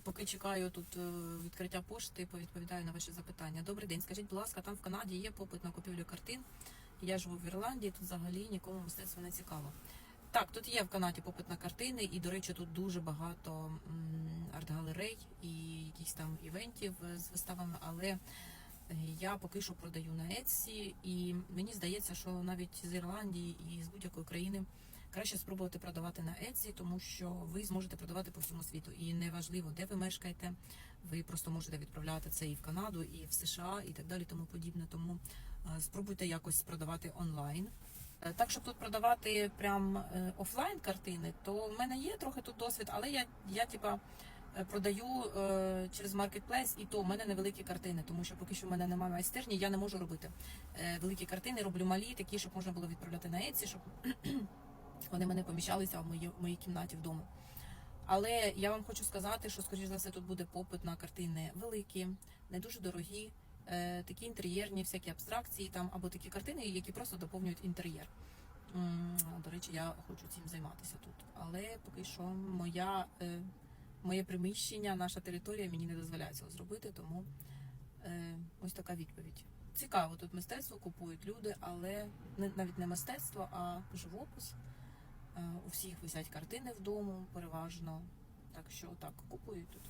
Поки чекаю тут е, відкриття пошти, повідповідаю на ваші запитання. Добрий день. Скажіть, будь ласка, там в Канаді є попит на купівлю картин. Я живу в Ірландії, тут взагалі нікому мистецтво не цікаво. Так, тут є в Канаді попит на картини, і, до речі, тут дуже багато арт-галерей і якихось там івентів е, з виставами, але е, я поки що продаю на Etsy, і мені здається, що навіть з Ірландії і з будь-якої країни краще спробувати продавати на Etsy, тому що ви зможете продавати по всьому світу. І неважливо, де ви мешкаєте, ви просто можете відправляти це і в Канаду, і в США, і так далі, тому подібне. Тому е, спробуйте якось продавати онлайн. Е, Так, щоб тут продавати прям е, офлайн картини, то в мене є трохи тут досвід, але я, я типа продаю е, через маркетплейс, і то в мене невеликі картини, тому що поки що в мене немає майстерні, я не можу робити е, великі картини, роблю малі, такі, щоб можна було відправляти на Etsy, щоб вони мене поміщалися в моїй, моїй кімнаті вдома. Але я вам хочу сказати, що скоріш за все тут буде попит на картини великі, не дуже дорогі, е, такі інтер'єрні, всякі абстракції там або такі картини, які просто доповнюють інтер'єр. До речі, я хочу цим займатися тут. Але поки що моя, е, моє приміщення, наша територія мені не дозволяє цього зробити, тому е, ось така відповідь. Цікаво, тут мистецтво купують люди, але не, навіть не мистецтво, а живопис. Е, У всіх висять картини вдома переважно. Так що так, купують тут.